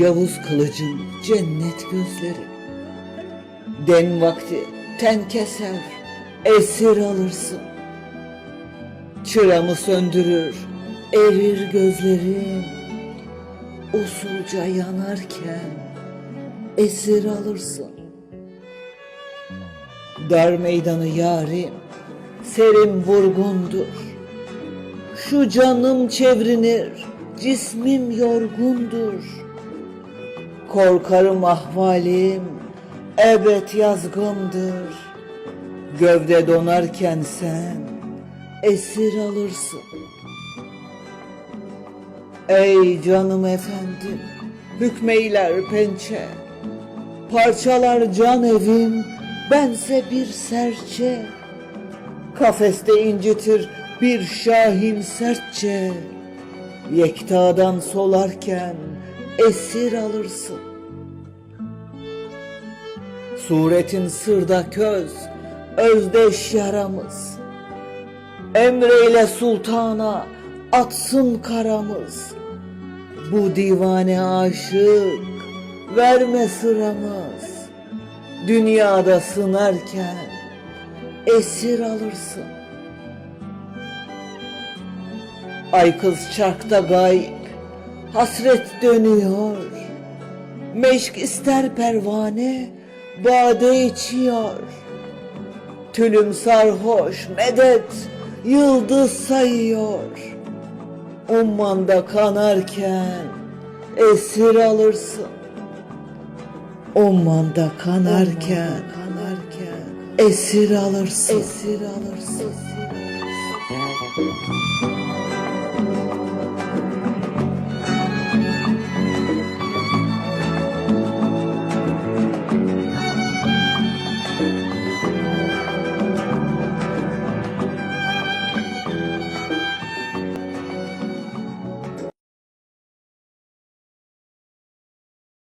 Yavuz kılıcın cennet gözleri. Den vakti ten keser, esir alırsın. Çıramı söndürür, erir gözlerim. Usulca yanarken esir alırsın. Dar meydanı yarim, serim vurgundur. Şu canım çevrinir, cismim yorgundur. Korkarım ahvalim, ebed yazgındır. Gövde donarken sen esir alırsın. Ey canım efendim, hükmeyler pençe. Parçalar can evim, bense bir serçe. Kafeste incitir bir şahin sertçe. Yektadan solarken esir alırsın. Suretin sırda köz, özdeş yaramız. Emreyle sultana atsın karamız. Bu divane aşık verme sıramız. Dünyada sınarken esir alırsın. Ay kız çarkta gayb, hasret dönüyor. Meşk ister pervane, bade içiyor. Tülüm sarhoş, medet, yıldız sayıyor. Ummanda kanarken esir alırsın. Ummanda kanarken, kanarken esir alırsın. Esir alırsın. Esir alırsın.